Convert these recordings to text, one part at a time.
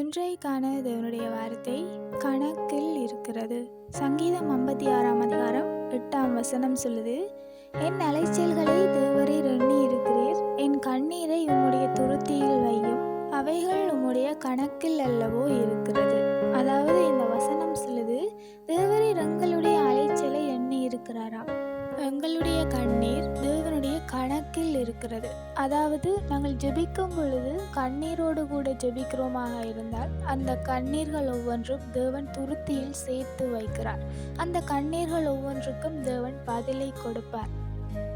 இன்றைக்கான தேவனுடைய வார்த்தை கணக்கில் இருக்கிறது. சங்கீதம் ஐம்பத்தி ஆறாம் அதிகாரம் எட்டாம் வசனம் சொல்லுது என் அலைச்சல்களை தேவரீர் எண்ணி இருக்கிறீர் என் கண்ணீரை உம்முடைய துருத்தியில் வையும். அவைகள் உம்முடைய கணக்கில் அல்லவோ இருக்கிறது. அதாவது இந்த எங்களுடைய கண்ணீர் தேவனுடைய கணக்கில் இருக்கிறது. அதாவது நாங்கள் ஜெபிக்கும் பொழுது கண்ணீரோடு கூட ஜெபிக்கிறோமாக இருந்தால் அந்த கண்ணீர்கள் ஒவ்வொன்றும் தேவன் துருத்தியில் சேர்த்து வைக்கிறார். அந்த கண்ணீர்கள் ஒவ்வொன்றுக்கும் தேவன் பதிலை கொடுப்பார்.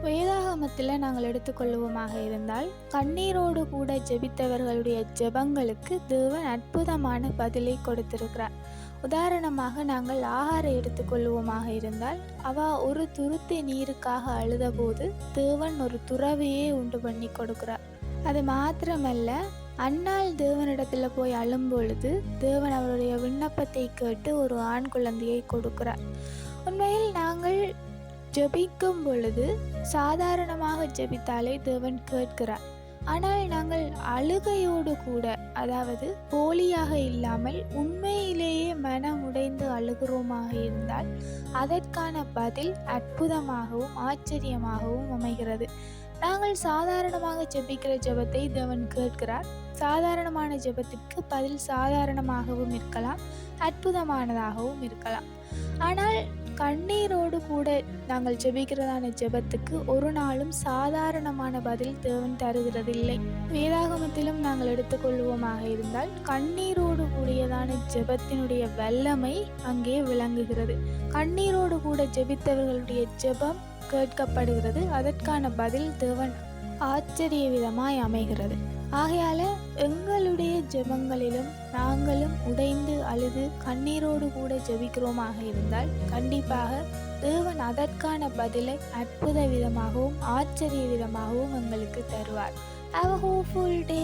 வேதாகமத்தில் நாங்கள் எடுத்துக்கொள்வோமாக இருந்தால் கண்ணீரோடு கூட ஜெபித்தவர்களுடைய ஜெபங்களுக்கு தேவன் அற்புதமான பதிலை கொடுத்திருக்கிறார். உதாரணமாக நாங்கள் ஆகாரம் எடுத்துக்கொள்வோமாக இருந்தால் அவா ஒரு துருத்தி நீருக்காக அழுதபோது தேவன் ஒரு துறவையே உண்டு பண்ணி கொடுக்கிறார். அது மாத்திரமல்ல அன்னாள் தேவனிடத்தில் போய் அழும்பொழுது தேவன் அவருடைய விண்ணப்பத்தை கேட்டு ஒரு ஆண் குழந்தையை கொடுக்கிறார். உண்மையில் நாங்கள் ஜபிக்கும் பொழுது சாதாரணமாக ஜெபித்தாலே தேவன் கேட்கிறார். ஆனால் நாங்கள் அழுகையோடு கூட அதாவது போலியாக இல்லாமல் உண்மையிலேயே மனம் உடைந்து அழுகிறோமாக இருந்தால் அதற்கான பதில் அற்புதமாகவும் ஆச்சரியமாகவும் அமைகிறது. நாங்கள் சாதாரணமாக ஜெபிக்கிற ஜெபத்தை தேவன் கேட்கிறார். சாதாரணமான ஜெபத்திற்கு பதில் சாதாரணமாகவும் இருக்கலாம் அற்புதமானதாகவும் இருக்கலாம். ஆனால் கண்ணீரோடு கூட நாங்கள் ஜெபிக்கிறதான ஜெபத்துக்கு ஒரு நாளும் சாதாரணமான பதில் தேவன் தருகிறதில்லை. வேதாகமத்திலும் நாங்கள் எடுத்துக்கொள்வோமாக இருந்தால் கண்ணீரோடு கூடியதான ஜெபத்தினுடைய வல்லமை அங்கே விளங்குகிறது. கண்ணீரோடு கூட ஜெபித்தவர்களுடைய ஜெபம் கேட்கப்படுகிறது. அதற்கான பதில் தேவன் ஆச்சரிய விதமாய் அமைகிறது. ஆகையால எங் ஜெபங்களிலும் நாங்களும் உடைந்து அழுது கண்ணீரோடு கூட ஜெபிக்கிறோமாக இருந்தால் கண்டிப்பாக தேவன் அதற்கான பதிலை அற்புத விதமாகவும் ஆச்சரிய விதமாகவும் எங்களுக்கு தருவார். Have a hopeful day